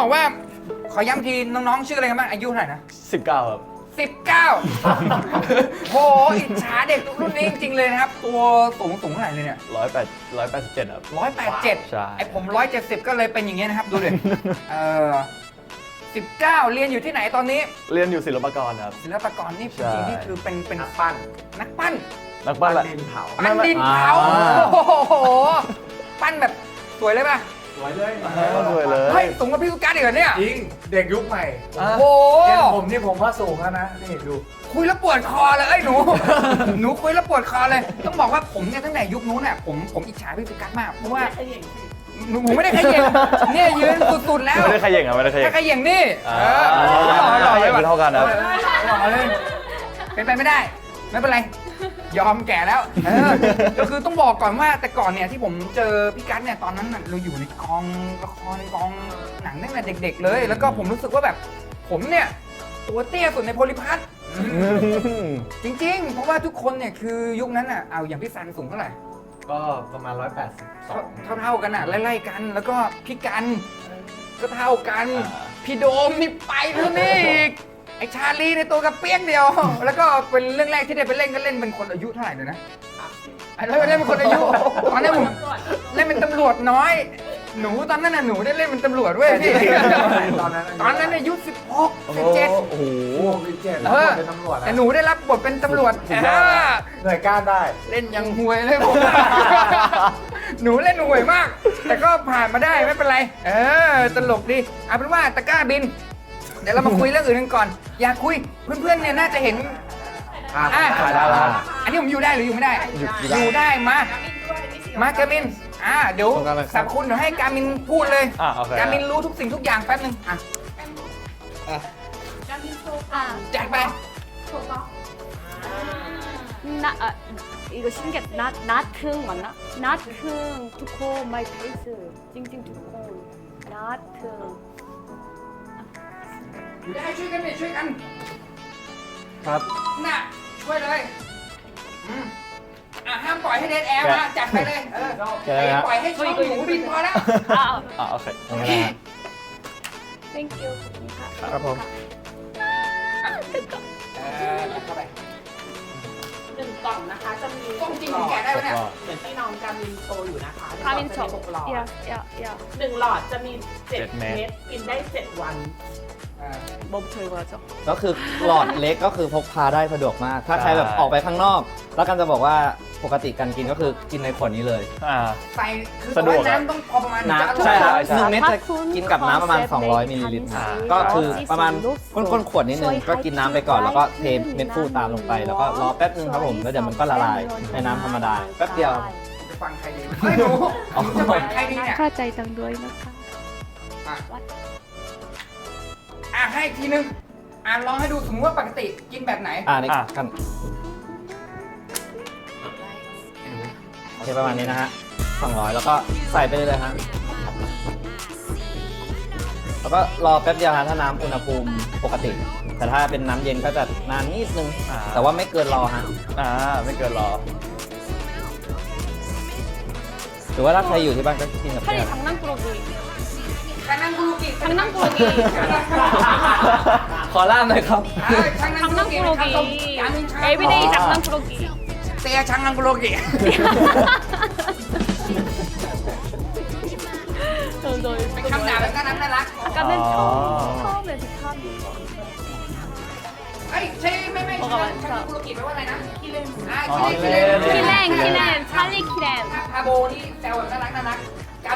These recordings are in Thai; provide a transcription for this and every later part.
บอกว่า ขอย้ำทีน้องๆชื่ออะไรกันบ้างอายุเท่าไหร่นะสิบเก้าครับสิบเก้าโหอิจฉาเด็กรุ่นนี้จริงๆเลยนะครับ ตัวสูงสูงเท่าไหร่เลยเนี่ยร้อยแปดร้อยแปดสิบเจ็ดครับ ร้อยแปดเจ็ดใช่ ไอผมร้อยเจ็ดสิบก็เลยเป็นอย่างเงี้ยนะครับ ดูดิ เออสิบเก้าเรียนอยู่ที่ไหนตอนนี้ เรียนอยู่ศิลปากรครับ ศิลปากรนี่ใช่จริงๆนี่คือเป็นเป็นนักปั้นนักปั้น นักปั้นแหละ ดินเผา ปั้นดินเผาอ่า โอ้โห ปั้นแบบสวยเลยป่ะส วยเลยเออสวยเลย เฮ้ยสูงกว่าพี่กุ๊กการ์ดอีกเหรอเนี่ย จริงเด็กยุคใหม่โอ้โห เจนผมนี่ผมว่าสูงแล้วนะนี่ดู คุยแล้วปวดคอเลยเอ้ยหนู หนูคุยแล้วปวดคอเลย ต้องบอกว่าผมเนี่ยตั้งแต่ยุคนู้นเนี่ยผมผมอิจฉาพี่กุ๊กการ์ดมากเพราะว่าหนูผมไม่ได้ขยันเนี่ยยืนสุดๆแล้วไม่ได้ขย่งครับไม่ได้ขย่ถ้างขยันนี่อ่าเออหล่อหล่อขเลย่ยงว่ะเท่ากันครับหล่อเลยเป็นไปไม่ได้ ไม่เป็นไร ยอมแก่แล้วเออก็คือต้องบอกก่อนว่าแต่ก่อนเนี่ยที่ผมเจอพี่กัสเนี่ยตอนนั้นน่ะเราอยู่ในกองละครกองหนังตั้งแต่เด็ก ๆ เลย แล้วก็ผมรู้สึกว่าแบบผมเนี่ยตัวเตี้ยสุดในโพลิพัทจริง ๆ เพราะว่าทุกคนเนี่ยคือยุคนั้นอะเอาอย่างพี่ซันสูงเท่าไหร่ ก็ประมาณ 182 เท่าเท่าๆกันอะไล่ๆกัน แล้วก็พี่กันก็เท่ากันอ่าพี่โดมนี่ไปเท่านี้อีก ไอชาลีในตัวกระเปียกเดียว แล้วก็เป็นเรื่องแรกที่ได้ไปเล่นก็เล่นเป็นคนอายุเท่าไหร่เลยนะอันนั้นเล่นเป็นคนอายุตอนนั้นผมเล่นเป็นตำรวจน้อย หนูตอนนั้นน่ะหนูได้เล่นเป็นตำรวจเว้ยพี่ตอนนั้นตอนนั้นอายุ16โอ้โห17 โอ้โหโอ้โหพี่เจนเออเป็นตำรวจนะแต่หนูได้รับบทเป็นตำรวจสุดยอดอ่าหน่วยก้านได้ เล่นยังห่วยเลยผมหนูเล่นห่วยมาก แต่ก็ผ่านมาได้ไม่เป็นไร เออตลกดีเอาเป็นว่าตะกร้าบิน เดี๋ยวเรามาคุยเรื่องอื่นกันก่อน อยากคุยเพื่อนๆเนี่ยน่าจะเห็น อ่า อ่ะ ถ่ายดารา อันนี้ผมอยู่ได้หรืออยู่ไม่ได้ อยู่ อ ได้ ยู่ได้มา มากามิน อ่า เดี๋ยว ตรงกลางเลยครับ สรรพคุณเดี๋ยวให้กามินพูดเลย อ่ะโอเค กามินรู้ทุกสิ่งทุกอย่างแป๊บนึงอ่ะ 아, แจกไป 나, 아, 이거 신기해. 나, 나튼 맞나? 나튼 두콘 마이 페이스. 찡찡 두콘. 나튼. ได้ช่วยกันเนี่ยช่วยกัน ครับน่ะ ช่วยเลยอืมอะห้ามปล่อยให้เดนแอร์มาจัดไปเลยเออปล่อยให้ช่องหนูบินพอแล้ว อ้าว อ๋อโอเคไม่เป็ thank you ขอบคุณค่ะครับผมหนึ่งกล่องนะคะ จะมีต้องจริงแกได้ไหมเนี่ย เหมือนที่น้องกามินโชว์อยู่นะคะกามินโชว์ หกหลอด yeah yeah yeah หนึ่งหลอดจะมีเจ็ดเมตดเม็ดกินได้เจ็ดวัน เออ 뭐부터 읽어야죠? ก็คือหลอดเล็กก็คือพกพาได้สะดวกมาก ถ้าใครแบบ ใช่ ออกไปข้างนอก แล้วกันจะบอกว่าปกติการกินก็คือกินในขวดนี้เลย อ่า ใส่คือ สะดวก แต่าน้ำต้องพอประมาณ น้ จะอร่อย ำใช่ครับ ใช่ หนึ่งเม็ดจะกินกับน้ำประมาณ 200มิลลิลิตร อ่า ก็คือประมาณก้นๆขวดนิดนึง ก็กินน้ำไปก่อนแล้วก็เทเม็ดฟูตามลงไป แล้วก็รอแป๊บนึงครับผมแล้วเดี๋ยวมันก็ละลายในน้ำธรรมดาแป๊บเดียว จะฟังใครดีเฮ้ยหนูหนูจะฟังใครดีเนี่ย 카자이당 누아이나카. อ่ะ อ่ะให้อีกทีนึงอ่ะลองให้ดูสมมติว่าปกติกินแบบไหน อ่านี่ อ่ะ กันโอเคประมาณนี้นะฮะ200 แล้วก็ใส่ไปเลยเลยฮะ แล้วก็รอแป๊บเดียวฮะถ้าน้ำอุณหภูมิปกติ แต่ถ้าเป็นน้ำเย็นก็จะนานนิดนึง อ่า แต่ว่าไม่เกินรอฮะ อ่าไม่เกินรอ หรือว่าถ้าใครอยู่ที่บ้านก็กินกับ 차리 แก้ว 장난꾸러기. ช่างนั่งกุลูกิช่างนั่งกุลูกิขอล่ามหน่อยครับช่างนั่งกุลูกิเอวิดีช่างนั่งกุลูกิเตียช่างนั่งกุลูกิเป็นคำด่าแบบน่ารักน่ารักก็เป็นชอบชอบเลยทุกชอบดีไอ้เช่ไม่ไม่ช่าช่งกุโรกิไม่ว่าอะไรนะคิเล่นคิเล่นคิเล่นคิเล่นชาลีคิเล่นพาโบนี่แซวแบบน่ารักน่ารัก กา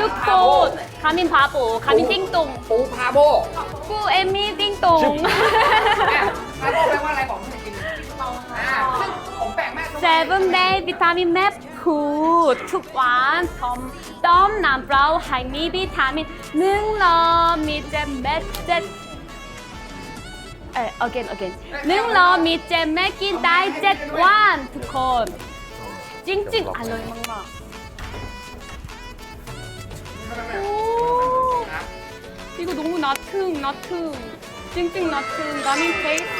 มินพาโบ 뚜꼬, 가민 바보, 가민 띵동. ปูพาโบ 꾸 에미 띵동. อ่ะพาโบแปลว่าอะไรบอกไม่เคยกินอ่าซึ่งผมแปลกมากตรงที่ 세븐데이 비타민 맵 푸, 툭완, 덤, 덤, 남브라우, 하이미 비타민, 능러, 미제, 맷제, 에, again, again. 능러, 미제, 맥긴, 다이제, 완, 두콘. 찡찡, 알로이 막마. 이거 너무 나튼, 나튼. 찡찡 나튼, 라민 페이스.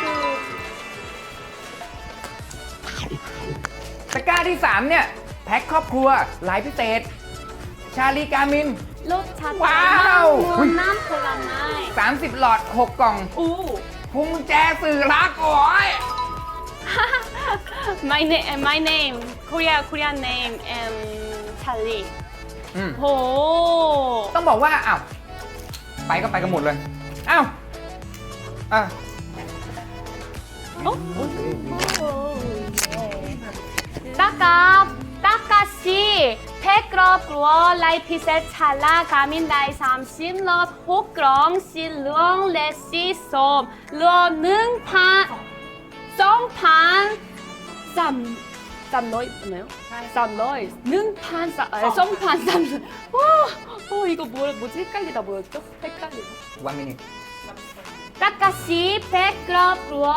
ตะกร้าที่ 3 เนี่ย แพ็คครอบครัวลายพิเศษ ชาลีกามิน รสชาติ ว้าว มันน้ำผลไม้ 30 หลอด 6 กล่อง อู้ พุงแจสื่อรักโอ้ย my name my name Korea Korean name and Charlie อืม โห ต้องบอกว่า อ้าว ไปก็ไปกันหมดเลยเอ้าอะตากาตากาซีเพกรอบกลัวไลพิเศษชาลากามินไดสามสิบรอบหกกรองสีเหลืองและสีส้มรวมหนึ่งพันสองพันสามามร้อยไหนวสาม300 맞나 요? 300, 1,000, 아, 2,300. 와, 어, 이거 뭐, 뭐 지? 헷갈리다 뭐였 죠? 헷갈리 다. One minute. ตักกะชีเพ็กกรอบรัว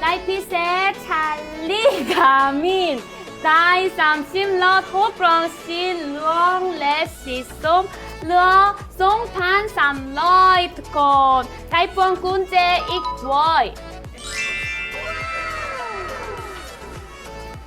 ไลพิเศษชาลีกามินไดสามชิมลอทุกรองชินล่วงและสีส้มเหลือสองพันสามร้อยทุกคนไทยพวงกุญเจอีกด้วย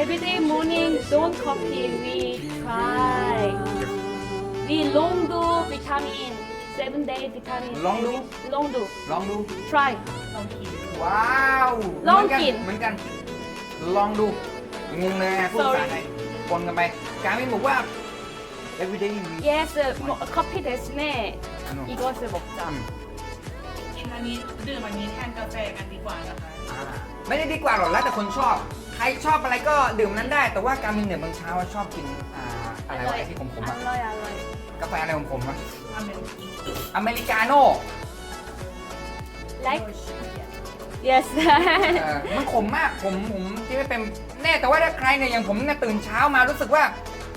everyday morning don't coffee we try. We long do vitamin seven day vitamin. Long do? Long do ลองดู try. ว้าว ลอง เหมื กิน เหมือนกัน ลองดู งงเลยไงพูดภาษา Sorry ไทยปนกันไป การมินบอกว่า everyday we Yes, 뭐, 커피 대신에 음. 이것을 먹자. อืม กินอันนี้ดื่มอันนี้แทนกาแฟกันดีกว่านะคะ อ่าไม่ได้ดีกว่าหรอกแล้วแต่คนชอบ ใค รชอบอะไรก็ดื่มนั้นได้ แต่ว่าการมินเนี่ยบางเช้าชอบกินอะไรวะไอ้ที่ขมๆอะร่อยอร่อยกาแฟอะไรขมๆอะอเมริกาโน่ like yes มันขมมากผมผมที่ไม่เป็นแน่แต่ว่าถ้าใครเนี่ยอย่างผมเนี่ยตื่นเช้ามารู้สึกว่า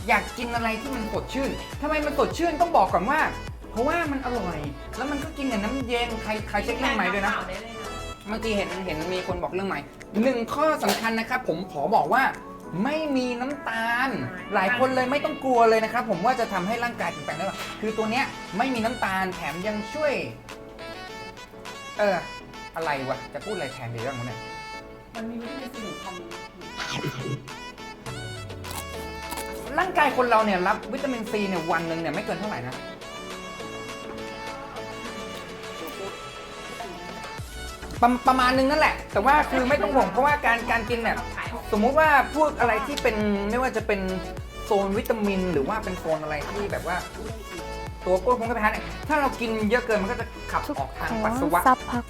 อยากกินอะไรที่มันสดชื่นทำไมมันสดชื่นต้องบอกก่อนว่า เพราะว่ามันอร่อย แล้วมันก็กินกับน้ำเย็นใครใครเช็คเล่ไหมด้วยนะ เมื่อกี้เห็นเห็นมีคนบอกเรื่องใหม่หนึ่งข้อสำคัญนะครับ ผมขอบอกว่าไม่มีน้ำตาล หลายคนเลยไม่ต้องกลัวเลยนะครับ ผมว่าจะทำให้ร่างกายเปลี่ยนแปลงได้หรอคือตัวเนี้ยไม่มีน้ำตาลแถมยังช่วย เออ อะไรวะจะพูดอะไรแทนดีบ้างวะเนี่ย มันมีวิตามินซีหนึ่งพันร่างกายคนเราเนี่ยรับวิตามินซีเนี่ยวันหนึ่งเนี่ยไม่เกินเท่าไหร่นะ ประประมาณนึงนั่นแหละ แต่ว่าคือไม่ต้องห่วงเพราะว่าการการกินเนี่ยสมมุติว่าพวกอะไรที่เป็นไม่ว่าจะเป็นโซนวิตามิน หรือว่าเป็นโซนอะไรที่แบบว่า ตัวกล้วยพงกระเพาะเนี่ยถ้าเรากินเยอะเกินมันก็จะขับออกทางปัสสาวะ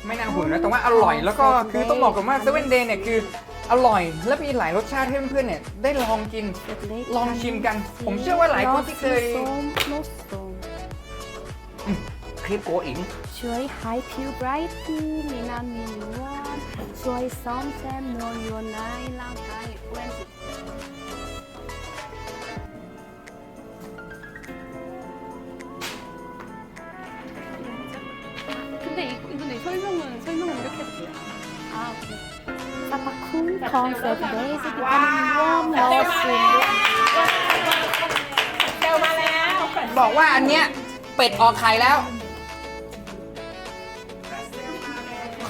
ไม่น่าห่วงนะแต่ว่าอร่อยแล้วก็คือต้องบอกก่อนว่าเซเว่นเดย์เนี่ยคืออร่อย และมีหลายรสชาติให้เพื่อนๆเนี่ยได้ลองกิน ลองชิมกัน ผมเชื่อว่าหลายคนที่เคย คลิปโกอิง ช่วยให้ผิวไบรท์มีน้ำมีนวลช่วยซ่อมแซมนวลอยู่ในร่างกายเว้นสิ 근데 이, 근데 이 설명은 설명은 이렇게 했어요. 아 오케이. 사파쿵 컨셉 베이스 비타민 웜 러스 เซลมาแล้ว บอกว่าอันเนี้ยเป็ดออกไข่แล้ว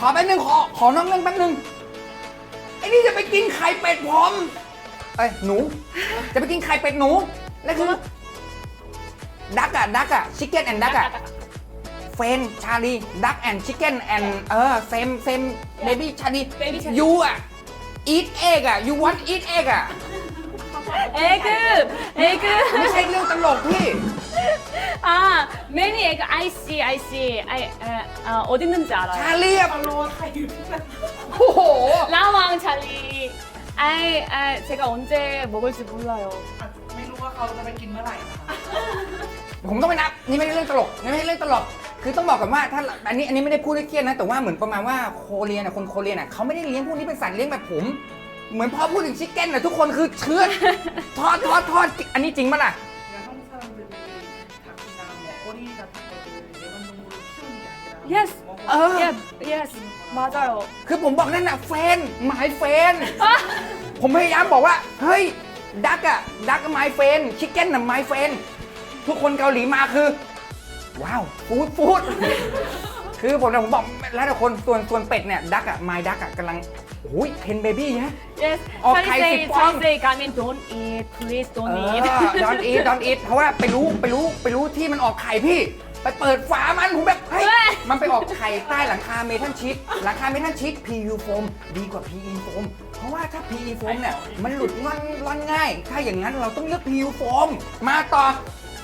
อแป๊บนึงขอขอนอกเรื่องแป๊บนึงไอ้นี่จะไปกินไข่เป็ดผมเอ้ยหนู จะไปกินไข่เป็ดหนูนั่นคือดักอะดักอะชิคเก้นแอนดักอะเฟนชาลีดักแอนชิคเก้นแอนเออเซมเซมเบบี้ชาลี Baby Charlie ยูอะอีทเอ็กอะยูวันอีทเอ็กอะ 에그 ไม่ 에그 ใช่เรื่องตลกพี่ 아 many egg I see I see I 에, 아, 어디 있는지 ชา 알아요 ลีอะ เอาโลไข่อยู่ที่ไหน โอ้โห 라왕 찰리 I 아, 제가 언제 먹을지 몰라요 อ่ะไม่รู้ว่าเขาจะไปกินเมื่อไหร่นะคะ ผมต้องไปนับ นี่ไม่ใช่เรื่องตลก นี่ไม่ใช่เรื่องตลก คือต้องบอกก่อนว่าถ้าอันนี้อันนี้ไม่ได้พูดให้เครียดนะ แต่ว่าเหมือนประมาณว่าโคเรียนน่ะคนโคเรียนน่ะเขาไม่ได้เลี้ยงพวกนี้เป็นสัตว์เลี้ยงแบบผม เ เหมือนพอพูดถึงชิคเก้นน่ะทุกคนคือเชื้อ ทอดทอดทอดอันนี้จริงปะล่ะ 그냥 한국 사람들이 닭이나 뭐 오리 같은 거를 애완동물로 키우는 게 아니라 Yes. 먹어. 어. Yes. Yes. 맞아요. คือผมบอกนั่นน่ะเฟนหมายเฟน ผมพยายามบอกว่า เฮ้ย ดักอะดักไมเฟนชิคเก้นน่ะไมเฟนทุกคนเกาหลีมาคือ ว้าว ฟูดฟูด คือผมเนี่ยผมบอกแล้วแต่คนส่วนส่วนเป็ดเนี่ยดักอะไม้ดักอะกำลังโอ้ยเพนเบบี้นะ Yes. Oh, Chinese Thai say, sitcom. Chinese ว don't eat, please don't eat. นอีทดอนอีทเพราะว่าไปรู้ไปรู้ไปรู้ที่มันออกไข่พี่ ไปเปิดฝามันผมแบบเฮ้ย มันไปออกไข่ใต้หลังคาเมทัลชีตหลังคาเมทัลชีต PU โฟมดีกว่า PE โฟมเพราะว่าถ้า PE โฟมเนี่ยมันหลุดง่อนร่อนง่าย ถ้าอย่างนั้นเราต้องเลือก PU โฟมมาต่อ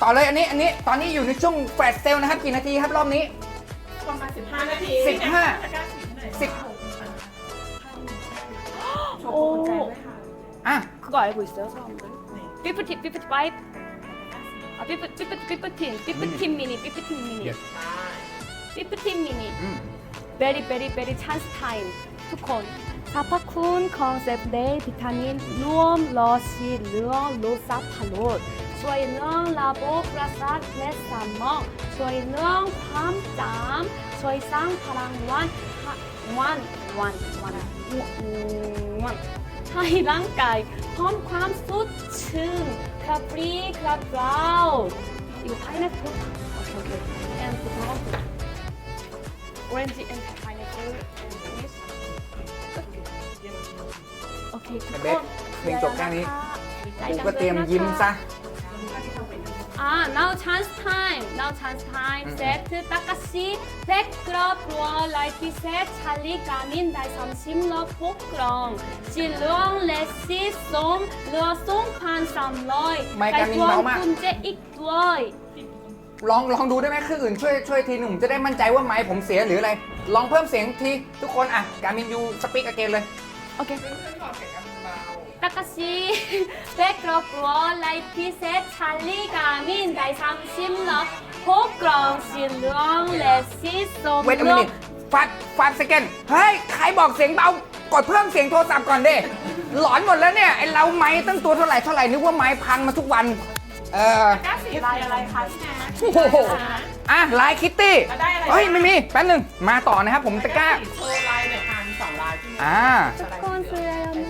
ต่อเลยอันนี้อันนี้ตอนนี้อยู่ในช่วงแฟลชเซลนะครับกี่นาทีครับรอบนี้ ประมาณ15 นาที สิบห้า ตะกร้าสีที่ไหน สิบ โชว์กุญแจด้วยค่ะ อ่ะ 그거 알고 있어요, 사람들? 피프티, 피프티 파이브? 아, 피프, 피프, 피프틴, 피프틴 미니, 피프틴 미니. Yes. 피프틴 미니. อืม 베리, 베리, 베리 찬스 타임. 투콘. 사파쿤 컨셉 네 비타민 루엄 러시 르엉 로사팔롯. ช่วยน้องระบบประสาทและสมอง ช่วยน้องความจำช่วยสร้างพลังวันวันวันวันวันให้ร่างกายพร้อมความสดชื่นครับรีครับเราอยู่ภายในทุกโอเคโอเค and tomorrow orangey and pineapple and this okay ทุกคนเพลงจบแค่นี้กูก็เตรียมยิ้มซะ อ่า now chance time now chance time อืมเซตตากาชิเพ็กกรอบรัวไลท์พิเศษชาลีกามินได้สามสิบรอบพกกรองจีเหลืองเลสีส้มเหลือสองพันสามร้อยไมค์การมินเบามากกุญแจอีกด้วยลองลองดูได้ไหมคืออื่นช่วยช่วยทีหนุ่มจะได้มั่นใจว่าไม้ผมเสียหรืออะไร ลองเพิ่มเสียงทีทุกคนอะการมินยูสปีกอเกนเลย โอเค เพื่อนๆบอกเสียงกันเบา ตากาชิเพ็กกรอบรัวไลท์พิเศษชาลีกามินได้สามสิบรอบพกกรองจีเหลืองเลสีส้มเวทมินิฟัดฟัดสเกนเฮ้ย ใครบอกเสียงเบากดเพิ่มเสียงโทรศัพท์ก่อนเด้หลอนหมดแล้วเนี่ยไอเราไม้ตั้งตัวเท่าไหร่เท่าไหร่นึกว่าไม้พังมาทุกวัน เออตะกร้าสีลายอะไรคะพี่แนทโอ้โหอะลายคิตตี้แล้วได้อะไรเฮ้ยไม่มีแป๊บหนึงมาต่อนะครับผมตะกร้า โชว์ลายหน่อยค่ะมีสองลายที่อ่า ทุกคนซื้อแล้วนะค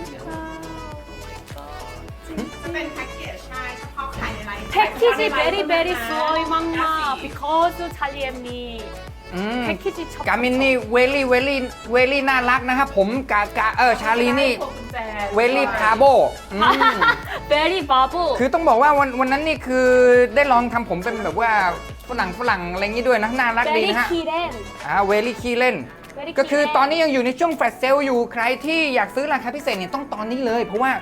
ะจะ 패키지 베리 베리 스워이 막마 because 찰리 앤미 อืม 패키지 첫 กามินนี่เวลี่เวลี่เวลี่น่ารักนะครับผมกากาเออชาลีนี่ พวงกุญแจ เวลี่พาโบอืม 베리 바보 คือต้องบอกว่าวันวันนั้นนี่คือได้ลองทำผมเป็นแบบว่าฝรั่งฝรั่งอะไรอย่างนี้ด้วยนะ น่ารักดี 베리 นะฮะ 키렌 อ่าเวลี่คีเล่น Very ก็คือ Kiren ตอนนี้ยังอยู่ในช่วงแฟลชเซลอยู่ใครที่อยากซื้อราคาพิเศษเนี่ยต้องตอนนี้เลย เพราะว่า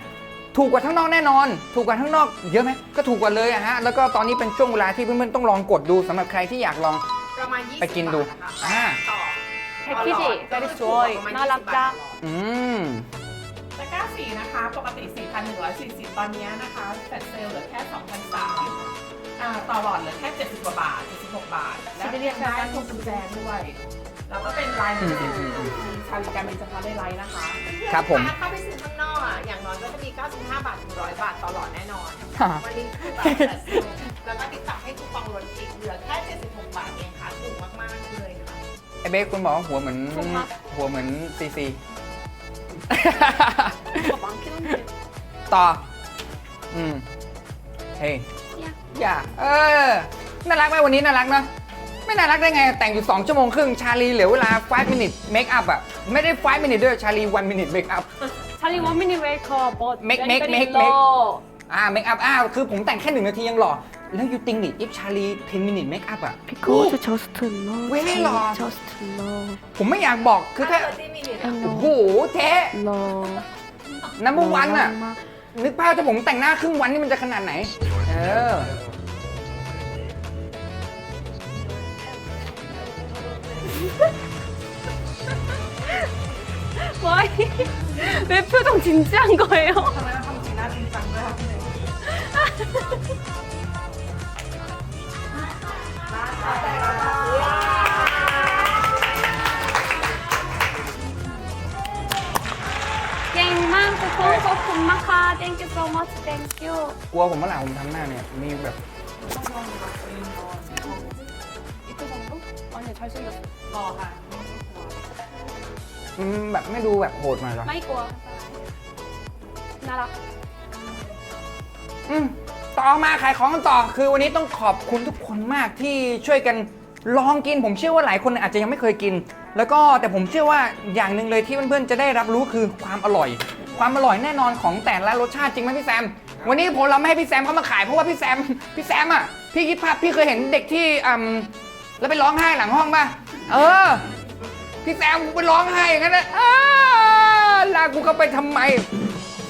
ถูกกว่าข้างนอกแน่นอน ถูกกว่าข้างนอกเยอะไหมก็ถูกกว่าเลยอะฮะแล้วก็ตอนนี้เป็นช่วงเวลาที่เพื่อนๆต้องลองกดดูสำหรับใครที่อยากลอง ประมาณ20 ไปกินดู บาทนะคะ อ่า ต่อ 패키지 베리 스워이 나랍다 อืม ตะกร้าสีนะคะ ปกติ 4,140 ตอนนี้นะคะแฟลชเซลเหลือแค่ 2,300อ่าต่อหลอดเหลือแค่ 70 กว่าบาท 76 บาท และยังได้พวงกุญแจด้วย แล้วก็เป็นลายหนึ่งมีชาลิการเป็นเฉพาะในไลน์นะคะ ครับผม ถ้าไปซื้อข้างนอกอ่ะ อย่างน้อยก็จะมี 95 บาทถึง100 บาทต่อหลอดแน่นอน ค่ะ วันนี้คือแบบแล้วก็ติดต่อให้คูปองลดอีกเหลือแค่ 76 บาทเองค่ะ ถูกมากๆเลยค่ะ ไอเบคคุณบอกว่าหัวเหมือน ถูกมาก หัวเหมือนซีซี 뭐가 많긴 한데 ต่อ อืม เฮ้ย 야 อย่า เออ น่ารักไหมวันนี้น่ารักเนอะไม่น่ารักได้ไง แต่งอยู่ 2 ชั่วโมงครึ่ง ชาลีเหลือเวลา 5 minute make up อ่ะ ไม่ได้ 5 minute ด้วย ชาลี 1 minute make up only one minute wait call but Make- make- อ่าเมคอัพอ้าวคือผมแต่งแค่หนึ่งนาทียังหล่อ แล้วยูติงดิอิฟชาลีเทนมินิทเมคอัพอะ Because just to know, Really she long. ผมไม่อยากบอกคือแค่โอ้โห know, เจ๊ long, น้ำวันอะนึกภาพถ้าผมแต่งหน้าครึ่งวันนี่มันจะขนาดไหน เออ why 왜 표정 진지한 거예요? ทำไมต้องทำสีหน้าจริงจังด้วยคะพี่เนย 깽만 투콘 คุณมากค่ะ thank you so much thank you กลัวผมเมื่อไหร่ผมทำหน้าเนี่ยมีแบบ 이쁘 정도? 아니 잘생겼어 ร ืมแบบไม่ดูแบบโหดหน่ยเหรอไม่กลัวน่ารัก อืมต่อมาขายของต่อ คือวันนี้ต้องขอบคุณทุกคนมากที่ช่วยกันลองกิน ผมเชื่อว่าหลายคนอาจจะยังไม่เคยกิน แล้วก็แต่ผมเชื่อว่าอย่างหนึ่งเลยที่เพื่อนๆจะได้รับรู้คือความอร่อย ความอร่อยแน่นอนของแต่ละรสชาติจริงไหมพี่แซม วันนี้ผมเราไม่ให้พี่แซมเข้ามาขายเพราะว่าพี่แซมพี่แซมอะพี่คิดภาพพี่เคยเห็นเด็กที่อืมแล้วไปร้องไห้หลังห้องป่ะเออ พี่แซมกูไปร้องไห้อย่างนั้นนะอ้าลากกูเข้าไปทำไม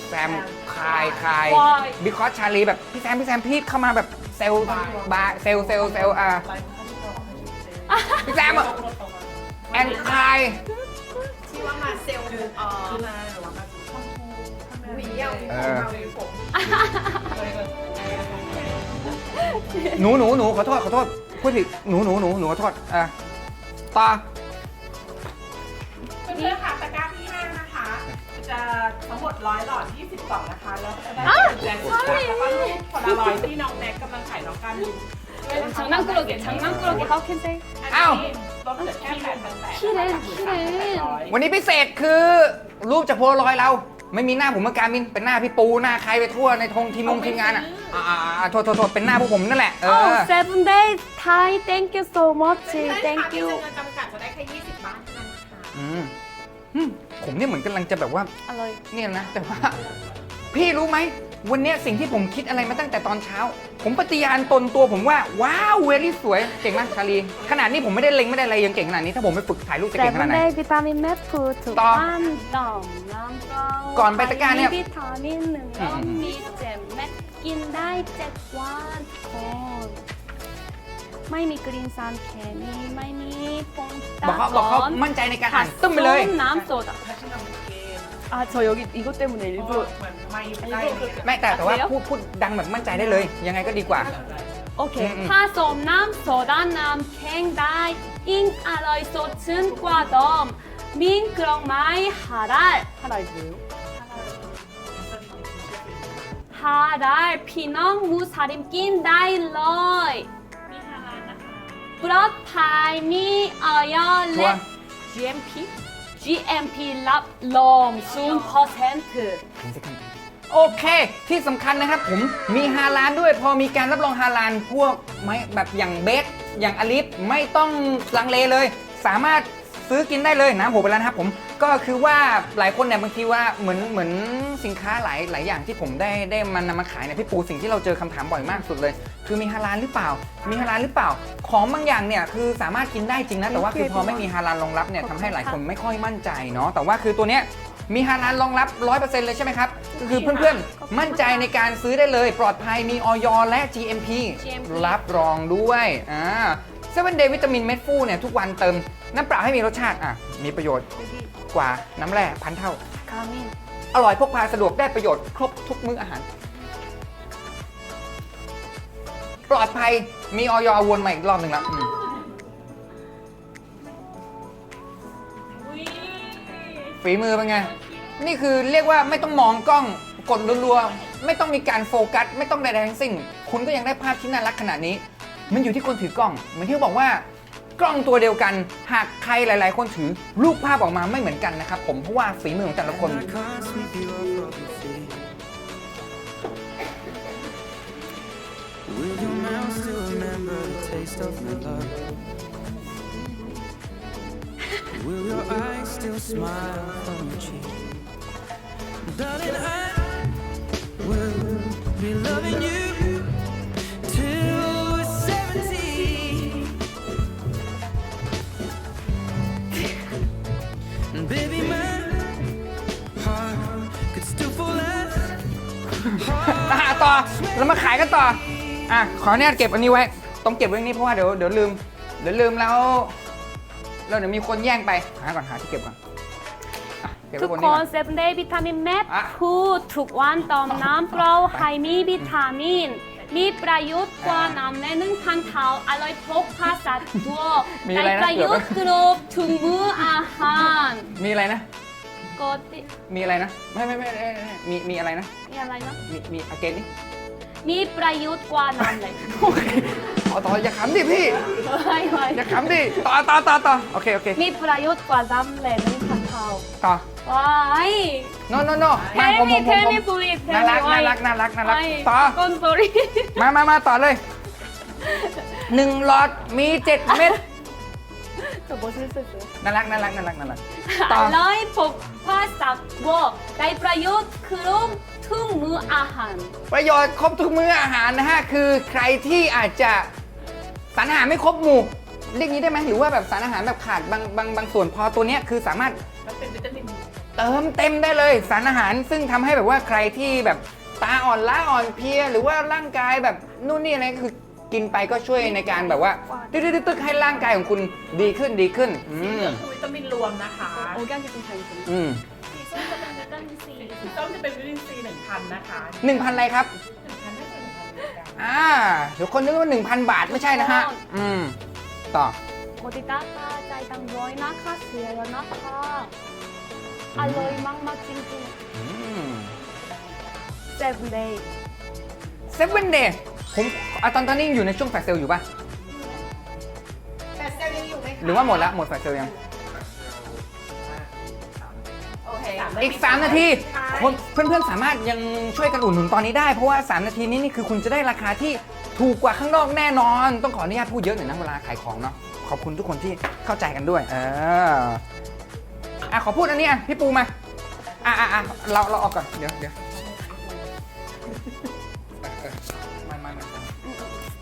แซมคายคาย Why? บิคอสชาลีแบบพี่แซมพี่แซมพี่เข้ามาแบบเซลล์บาร์เซลล์เซลล์เซลล์อะพี่แซมอะแอนคาย ที่ว่ามาเซลล์เอ่อหวีเอาเออ หวีผม หนูหนูหนูขอโทษขอโทษพูดผิดหนูหนูหนูหนูขอโทษอะต่อ เพื่อนๆค่ะตะกร้าที่ 5 นะคะ จะทั้งหมดร้อยหลอด 20 กล่องนะคะ แล้วก็จะได้กุญแจสุดท้ายแล้วก็รูปพลารอยด์ที่น้องแม็กกำลังขายน้องการมิน 장난꾸러기 장난꾸러기 how can say อันนี้ลดเหลือแค่8 8 0 키렌 0 วันนี้พิเศษคือรูปจากโพลารอยด์เรา ไม่มีหน้าผมมาการมินเป็นหน้าพี่ปูหน้าใครไปทั่วในทงทีมงทีมงานอ่ะอ่าอ่าอ่าโทษโทษโทษเป็นหน้าพวกผมนั่นแหละเออ oh seven days Thai thank you so much ใช่ค่ะ thank มี you เงินจำกัดจะได้แค่ 20 บาทเท่านั้นค่ะ อืม อืมผมเนี่ยเหมือนกำลังจะแบบว่า alloy เนี่ยนะ แต่ว่า พี่รู้ไหม วันเนี้ยสิ่งที่ผมคิดอะไรมาตั้งแต่ตอนเช้า ผมปฏิญาณตนตัวผมว่า ว้าวเวลี่สวย เก่งมากชาลี ขนาดนี้ผมไม่ได้เล็งไม่ได้อะไรยังเก่งขนาดนี้ ถ้าผมไปฝึกถ่ายรูปจะเก่งขนาด seven ไหน day vitamin map food ถูกต่อวันดอมน้ำเปล่าก่อนไปตะกร้าเนี่ยวิตามินหนึ่งอืมมีเจมเม็ดกินได้เจ็ดวันคน ไม่มีกรีนซานเคมีไม่มีฟงตา บอกเขาบอกเขา ซ้อน มั่นใจในการอ่านตึ้มไปเลย น้ำโซดา 아, 저 여기 이것 때문에 เห 일부러 มือนไม่ได้เลย ไม่แต่แต่ว่า อ่ะเดี๋ยว พูดพูดดังแบบมั่นใจได้เลย ยังไงก็ดีกว่า 오케이. 음, 음. 파솜 남 소다 남 캥다이 인 알로이 소춘 과덤 민 그렁 마이 하랄 하랄 뭐예요? 하랄 피농 무사림 낀 다 ปลอดภัยมีออยและ GMP GMP รับรอง0%ผมจะกันโอเค ที่สำคัญนะครับผมมีฮาลานด้วย พอมีการรับรองฮาลานพวกไม่แบบอย่างเบสอย่างอลิฟไม่ต้องลังเลเลย สามารถ ซื้อกินได้เลยน้ำโหไปแล้วนะครับผมก็คือว่าหลายคนเนี่ยบางทีว่าเหมือนเหมือนสินค้าหลายหลายอย่างที่ผมได้ได้มันนำมาขายเนี่ยพี่ปูสิ่งที่เราเจอคำถามบ่อยมากสุดเลย คือมีฮาลานหรือเปล่า มีฮาลานหรือเปล่า ของบางอย่างเนี่ยคือสามารถกินได้จริงนะแต่ว่าคือพอไม่มีฮาลานรองรับเนี่ยทำให้หลายคนไม่ค่อยมั่นใจเนาะแต่ว่าคือตัวเนี้ยมีฮาลาลรองรับ 100%เลยใช่ไหมครับก็คือเพื่อนๆมั่นใจในการซื้อได้เลย ปลอดภัยมีออยและ GMP GMP รับรองด้วยอ่า เซเว่นเดย์วิตามินเม็ดฟูเนี่ยทุกวันเติมน้ำเปล่าให้มีรสชาติอะมีประโยชน์กว่าน้ำแร่พันเท่า คามินอร่อยพกพาสะดวกได้ประโยชน์ครบทุกมื้ออาหาร ปลอดภัยมีออยวนม่อีกรอบหนึ่งแล้วฝีมือเป็นไง นี่คือเรียกว่าไม่ต้องมองกล้องกดรัวๆ ไม่ต้องมีการโฟกัส ไม่ต้องใดๆทั้งสิ้น คุณก็ยังได้ภาพที่น่ารักขนาดนี้ มันอยู่ที่คนถือกล้องเหมือนที่เขาบอกว่ากล้องตัวเดียวกัน หากใครหลาย ๆ คนถือรูปภาพออกมาไม่เหมือนกันนะครับผมเพราะว่าฝีมือของแต่ละคน can't sweep you off of your feet. Will your mouth still remember the taste of your love? Will your eyes still smile from your cheek? Darling, I will be loving you ต่อ เรามาขายกันต่อ อะ ขออนุญาตเก็บอันนี้ไว้ ต้องเก็บไว้นี่เพราะว่าเดี๋ยวเดี๋ยวลืม เดี๋ยวลืมแล้วแล้วเดี๋ยวมีคนแย่งไป หาก่อนหาที่เก็บก่อนอะเก็บไว้บนนี้ก่อนทุกคนเซเว่นเดย์วิตามินแมปอะ คูทุกวันตอมน้ำเปล่าให้มีวิตามิน มีประโยชน์กว่าน้ำในหนึ่งพันเท่าอร่อยพกพาสะดวกมีอะไรนะได้ประโยชน์เกือบครบทุกมื้ออาหาร มีอะไรนะ กติมีอะไรนะ ไม่ไม่ไม่ไม่ไม่ไม่มีมีอะไรนะ มีอะไรนะ มีมีอาเกนนี่มีประยุทธ์กว่านั้นเลยโอเคต่อต่ออย่าขำดิพี่ ไม่ไม่อย่าขำดิ ต่อต่อต่อต่อโอเคโอเค มีประยุทธ์กว่านั้นเลยไม่พันเท่าต่อ ว้าย no no no มา Tell ผมผ me มผม tell ผม me please น่า tell รั me ก why น่ารักน่ารักน่ารักไม่ต่อก้น sorry มามามาต่อเลยหนึ่งหลอดมีเจ็ดเม็ด 저뭐 실수했어요 น่ารักน่ารักน่ารักน่ารัก ต่อ 알라이 폭파 싹워 나이 프라윷 그럼 퉁무 아한 ประโยชน์ครบทุกมื้ออาหารนะฮะ คือใครที่อาจจะสารอาหารไม่ครบหมู่เรียกงี้ได้ไหมหรือว่าแบบสารอาหารแบบขาดบางบางบางส่วนพอตัวเนี้ยคือสามารถ มันเป็นวิตามิน เติมเต็มได้เลยสารอาหารซึ่งทำให้แบบว่าใครที่แบบตาอ่อนล้าอ่อนเพลีย หรือว่าร่างกายแบบนู่นนี่อะไรก็คือ กินไปก็ช่วยในการแบบว่าตึ๊ดตึ๊ดตึ๊กให้ร่างกายของคุณดีขึ้นดีขึ้น อืมคือวิตามินรวมนะคะโอ้แก้วจะเป็นไทยอืมสีส้มจะเป็นวิตามินซีสีส้มจะเป็นวิตามินซีหนึ่งพันนะคะหนึ่งพันอะไรครับหนึ่งพันไม่ใช่หนึ่งพันเมตรอ่าเดี๋ยวคนนึกว่าหนึ่งพันบาทไม่ใช่นะฮะ อืม ต่อโมติต้าตาใจตังร้อยนะคะเสียแล้วนะคะอร่อยมากมากจริงๆเจ็บเลย ซเว่นเดย์ผมอะตอนตอนนี้ยังอยู่ในช่วงแฟลชเซลอยู่ป่ะ แต่เซลล์ยังอยู่ไหมคะหรือว่าหมดแล้วหมดแฟลชเซลยัง โอเคอีก 3 นาทีคนเพื่อนๆสามารถยังช่วยกันอุดหนุนตอนนี้ได้ เพราะว่า 3 นาทีนี้นี่คือคุณจะได้ราคาที่ถูกกว่าข้างนอกแน่นอน ต้องขออนุญาตพูดเยอะหน่อยนะเวลาขายของเนาะขอบคุณทุกคนที่เข้าใจกันด้วยเอออะขอพูดอันนี้อะพี่ปูมาอะอะอะเราเราออกก่อนเดี๋ยวเดี๋ยว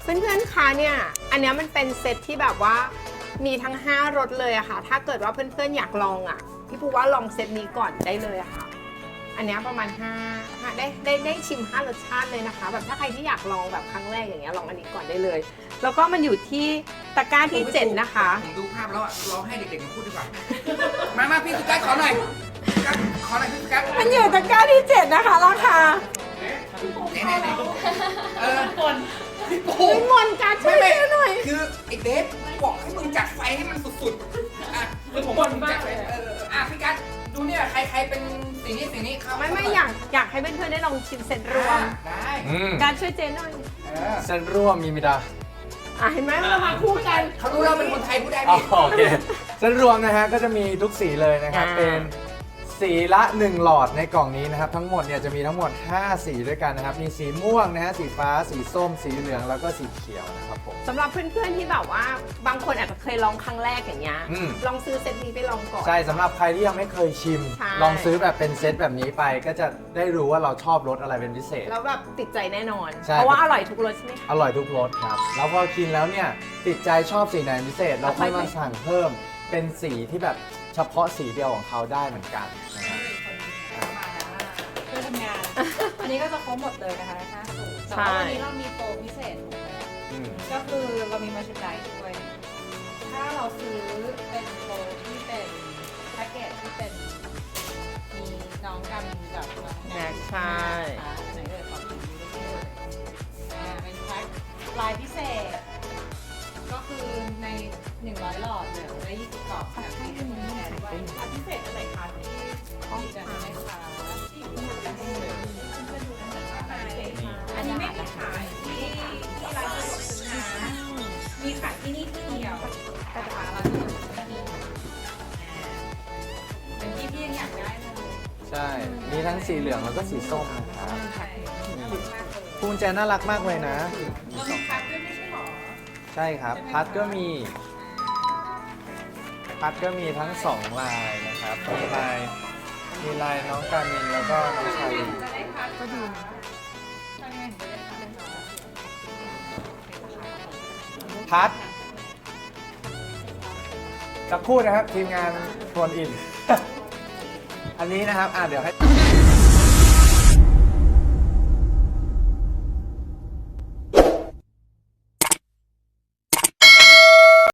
เพื่อนๆ คะเนี่ย อันเนี้ยมันเป็นเซตที่แบบว่ามีทั้ง 5รสเลยอะค่ะ ถ้าเกิดว่าเพื่อนๆ อยากลองอะพี่ปูว่าลองเซตนี้ก่อนได้เลยอะค่ะ อันเนี้ยประมาณ5 5ได้ได้ได้ชิม 5 รสชาติเลยนะคะ แบบถ้าใครที่อยากลองแบบครั้งแรกอย่างเงี้ยลองอันนี้ก่อนได้เลย แล้วก็มันอยู่ที่ตะกร้าที่7นะคะ ผมดูภาพแล้วอะลองให้เด็กๆมาพูดดีกว่า มามาพี่สุกัสขอหน่อยสุกัสขอหน่อยพี่สุกัสมันอยู่ตะกร้าที่7นะคะราคาเนี่ยเนี่ยเนี่ยเออคน พี่ปูพี่มนต์การช่วยไม่เชื่อหน่อย คือไอ้เบสบอกให้มึงจัดไฟให้มันสุดๆอะคือผมว่ามึงจัดไฟเออเอออะพี่กัสดูเนี่ยใครใครเป็นสีนี้สีนี้เข้าไม่ไม่อยากอยากให้เพื่อนๆได้ลองชิมเซตรวอะมได้การช่วยเจนหน่อยเออเส้นร่วมมีมิดาอะเห็นไหมเรามาคู่กัน เขารู้แล้วเป็นคนไทยพูดได้อ๋อพี่โอเคเส้นรวมนะฮะก็จะมีทุกสีเลยนะครับ อ่า เป็น สีละ 1 หลอดในกล่องนี้นะครับ ทั้งหมดเนี่ยจะมีทั้งหมด 5 สีด้วยกันนะครับ มีสีม่วงนะฮะสีฟ้าสีส้ม สีเหลืองแล้วก็สีเขียวนะครับผม สำหรับเพื่อนๆที่แบบว่าบางคนอาจจะเคยลองครั้งแรกอย่างเงี้ยอืม ลองซื้อเซตนี้ไปลองก่อน ใช่สำหรับใครที่ยังไม่เคยชิม ใช่ ลองซื้อแบบเป็นเซตแบบนี้ไป ก็จะได้รู้ว่าเราชอบรสอะไรเป็นพิเศษ แล้วแบบติดใจแน่นอน ใช่ เพราะว่าอร่อยทุกรสใช่ไหมคะ อร่อยทุกรสครับ แล้วพอกินแล้วเนี่ย ติดใจชอบสีไหนเป็นพิเศษ เราค่อยมาสั่งเพิ่มเป็นสีที่แบบ เฉพาะสีเดียวของเขาได้เหมือนกันนะครับเพื่อทำงาน อันนี้ก็จะครบหมดเลยนะคะค่าสูงแต่ใช่ว่าวันนี้เรามีโปรพิเศษ อืมก็คือเรามีมาชิมได้ด้วย ถ้าเราซื้อเป็นโปรที่เป็นแพ็กเกจที่เป็น มีน้องกามินกับน้องแม็กซ์ใช่ นะคะอันไหนเอ่ยขอผิวดูด้วยอ่าเป็นแพ็คลายพิเศษก็ คือใน 100 หลอดเหลือได้20กล่องแบบที่เป็นแชร์ด้วยอันพิเศษอันไหนคะที่ที่จะได้ค่ะที่คุณเพื่อนๆดูนะคะอันไหนอันนี้ไม่มีขายที่ที่ร้านสะดวกซื้อนะมีขายที่นี่ที่เดียวนะคะร้านสะดวกซื้อไม่มีอ่าเป็นที่พี่ยังอยากได้เลยใช่ มีทั้งสีเหลืองแล้วก็สีส้มนะครับใช่ขอบคุณมากเลย ภูมิใจน่ารักมากเลยนะเรามี ใช่ครับ พัดก็มี พัดก็มีทั้งสองลายนะครับ มีลายมีลายน้องกามินแล้วก็น้องชาลีจะได้คัดก็ดีทำไงถึงจะได้คัดเลยคะพัดสักครู่นะครับทีมงานโฟนอิน อันนี้นะครับ อะเดี๋ยวให้